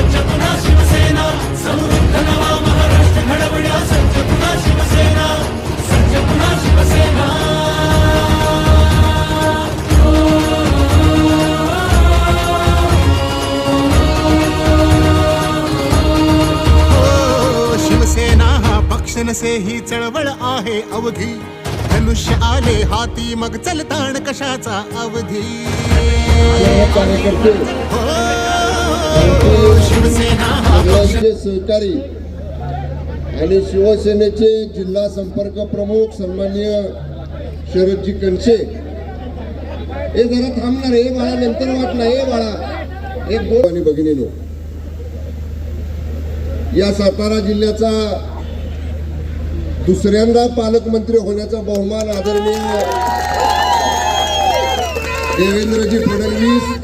सज्ज पुन्हा शिवसेना समृद्ध नवा महाराष्ट्र घडवण्या सज्ज पुन्हा शिवसेना सज्ज पुन्हा शिवसेना हो, शिवसेना हा पक्ष नसे ही चळवळ आहे अवघी धनुष्य आले हाती मग चलताण कशाचा अवधी? कार्यकर्ते सहकारी आणि शिवसेनेचे जिल्हा संपर्क प्रमुख सन्माननीय शरदजी कणसे. हे जरा थांबणार हे बाळा नंतर वाटणार हे बाळा. एक दोन आणि भगिनीनो या सातारा जिल्ह्याचा दुसऱ्यांदा पालकमंत्री होण्याचा बहुमान आदरणीय देवेंद्रजी फडणवीस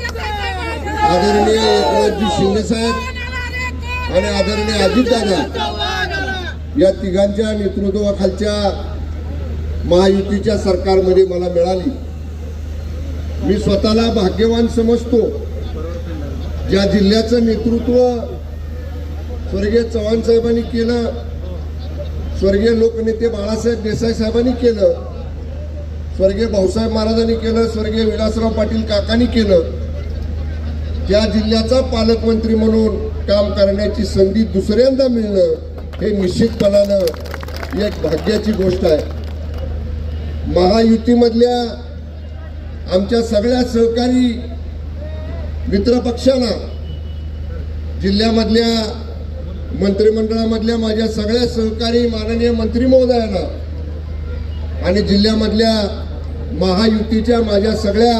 आदरणीय एकनाथजी शिंदे साहेब आणि आदरणीय अजितदादा या तिघांच्या नेतृत्वाखालच्या महायुतीच्या सरकारमध्ये मला मिळाली. मी स्वतःला भाग्यवान समजतो. ज्या जिल्ह्याचं नेतृत्व स्वर्गीय चव्हाण साहेबांनी केलं स्वर्गीय लोकनेते बाळासाहेब देसाई साहेबांनी केलं स्वर्गीय भाऊसाहेब महाराजांनी केलं स्वर्गीय विलासराव पाटील काकांनी केलं त्या जिल्ह्याचा पालकमंत्री म्हणून काम करण्याची संधी दुसऱ्यांदा मिळणं हे निश्चितपणानं एक भाग्याची गोष्ट आहे. महायुतीमधल्या आमच्या सगळ्या सहकारी मित्रपक्षांना जिल्ह्यामधल्या मंत्रिमंडळामधल्या माझ्या सगळ्या सहकारी माननीय मंत्री महोदयांना आणि जिल्ह्यामधल्या महायुतीच्या माझ्या सगळ्या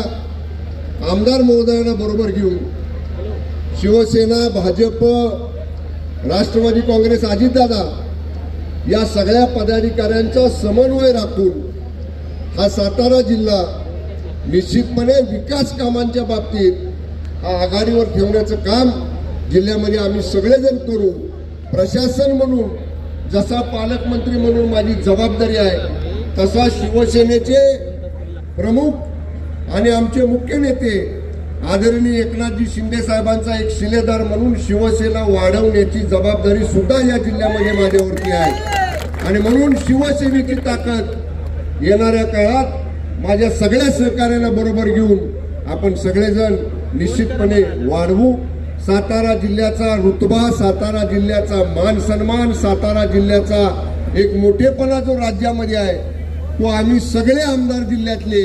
आमदार महोदयांना बरोबर घेऊन शिवसेना भाजप राष्ट्रवादी काँग्रेस अजितदादा या सगळ्या पदाधिकाऱ्यांचा समन्वय राखून हा सातारा जिल्हा निश्चितपणे विकास कामांच्या बाबतीत हा आघाडीवर ठेवण्याचं काम जिल्ह्यामध्ये आम्ही सगळेजण करू. प्रशासन म्हणून जसा पालकमंत्री म्हणून माझी जबाबदारी आहे तसा शिवसेनेचे प्रमुख आणि आमचे मुख्य नेते आदरणीय एकनाथजी शिंदे साहेबांचा एक शिलेदार म्हणून शिवसेना वाढवण्याची जबाबदारी सुद्धा या जिल्ह्यामध्ये माझ्यावरती आहे. आणि म्हणून शिवसेनेची ताकद येणाऱ्या काळात माझ्या सगळ्या सहकार्यांना बरोबर घेऊन आपण सगळेजण निश्चितपणे वाढवू. सातारा जिल्ह्याचा रुतबा सातारा जिल्ह्याचा मान सन्मान सातारा जिल्ह्याचा एक मोठेपणा जो राज्यामध्ये आहे तो आम्ही सगळे आमदार जिल्ह्यातले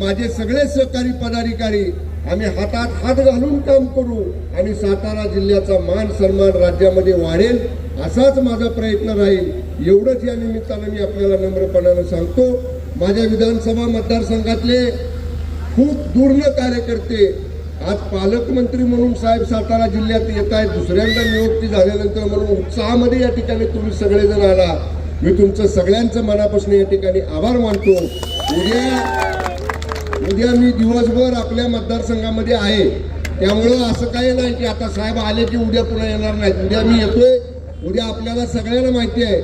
माझे सगळे सहकारी पदाधिकारी आम्ही हातात हात घालून काम करू आणि सातारा जिल्ह्याचा मान सन्मान राज्यामध्ये वाढेल असाच माझा प्रयत्न राहील एवढंच या निमित्तानं मी आपल्याला नम्रपणानं सांगतो. माझ्या विधानसभा मतदारसंघातले खूप दूर्ण कार्यकर्ते आज पालकमंत्री म्हणून साहेब सातारा जिल्ह्यात येत आहेत. दुसऱ्यांदा नियुक्ती झाल्यानंतर म्हणून उत्साहामध्ये या ठिकाणी तुम्ही सगळेजण आला. मी तुमचं सगळ्यांचं मनापासून या ठिकाणी आभार मानतो. उद्या उद्या मी दिवसभर आपल्या मतदारसंघामध्ये आहे. त्यामुळं असं काही नाही की आता साहेब आले की उद्या पुन्हा येणार नाहीत. उद्या मी येतोय. उद्या आपल्याला सगळ्यांना माहिती आहे.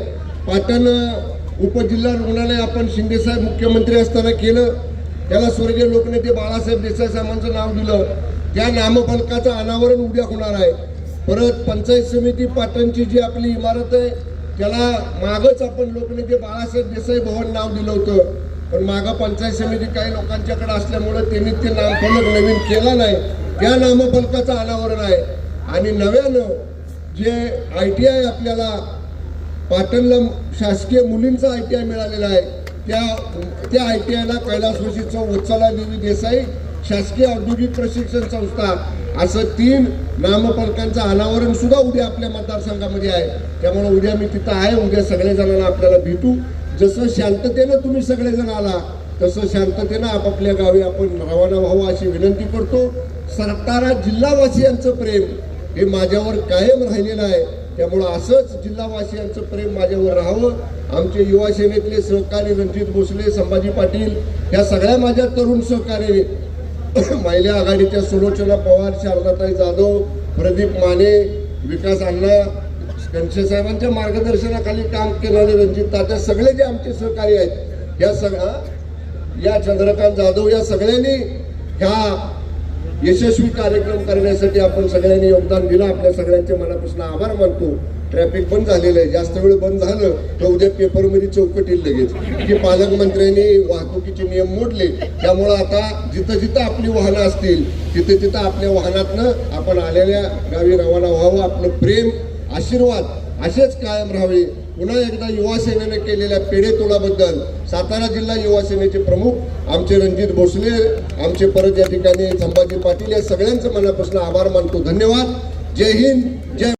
पाटण उपजिल्हा रुग्णालय आपण शिंदेसाहेब मुख्यमंत्री असताना केलं. त्याला स्वर्गीय लोकनेते बाळासाहेब देसाई साहेबांचं नाव दिलं. त्या नामफलकाचं अनावरण उद्या होणार आहे. परत पंचायत समिती पाटणची जी आपली इमारत आहे त्याला मागच आपण लोकनेते बाळासाहेब देसाई भवन नाव दिलं होतं. पण मागं पंचायत समिती काही लोकांच्याकडे असल्यामुळं त्यांनी ते नामफलक नवीन केला नाही. त्या नामफलकाचं अनावरण आहे. आणि नव्यानं जे आय टी आय आपल्याला पाटणला शासकीय मुलींचा आय टी आय मिळालेला आहे त्या त्या आय टी आयला कैलासवासी चौ वत्सला देवी देसाई शासकीय औद्योगिक प्रशिक्षण संस्था असं तीन नामफलकांचं अनावरण सुद्धा उद्या आपल्या मतदारसंघामध्ये आहे. त्यामुळे उद्या मी तिथं आहे. उद्या सगळ्या जणांना आपल्याला भेटू. जसं शांततेनं तुम्ही सगळेजण आला तसं शांततेनं आपापल्या गावी आपण रवाना व्हावं अशी विनंती करतो. सरकारा जिल्हावासियांचं प्रेम हे माझ्यावर कायम राहिलेलं आहे. त्यामुळं असंच जिल्हावासियांचं प्रेम माझ्यावर राहावं. आमचे युवा सेनेतले सहकारी रणजित भोसले संभाजी पाटील ह्या सगळ्या माझ्या तरुण सहकारी महिला आघाडीच्या सुलोचना पवार शारदाताई जाधव प्रदीप माने विकास अण्णा घनशे साहेबांच्या मार्गदर्शनाखाली काम केणारे रणजित तात्या सगळे जे आमचे सहकारी आहेत या सगळ्या या चंद्रकांत जाधव या सगळ्यांनी ह्या यशस्वी कार्यक्रम करण्यासाठी आपण सगळ्यांनी योगदान दिलं. आपल्या सगळ्यांचे मनापासून आभार मानतो. ट्रॅफिक बंद झालेलं आहे. जास्त वेळ बंद झालं तर उद्या पेपरमध्ये चौकट येईल लगेच. की पालकमंत्र्यांनी वाहतुकीचे नियम मोडले. त्यामुळं आता जिथं जिथं आपली वाहनं असतील तिथे तिथं आपल्या वाहनातनं आपण आलेल्या गावी रवाना व्हावं. आपलं प्रेम आशीर्वाद असेच कायम राहावे. पुन्हा एकदा युवा सेनेने केलेल्या पेढे तोडाबद्दल सातारा जिल्हा युवा सेनेचे प्रमुख आमचे रणजित भोसले आमचे परत या ठिकाणी संभाजी पाटील या सगळ्यांचं मनापासून आभार मानतो. धन्यवाद. जय हिंद. जय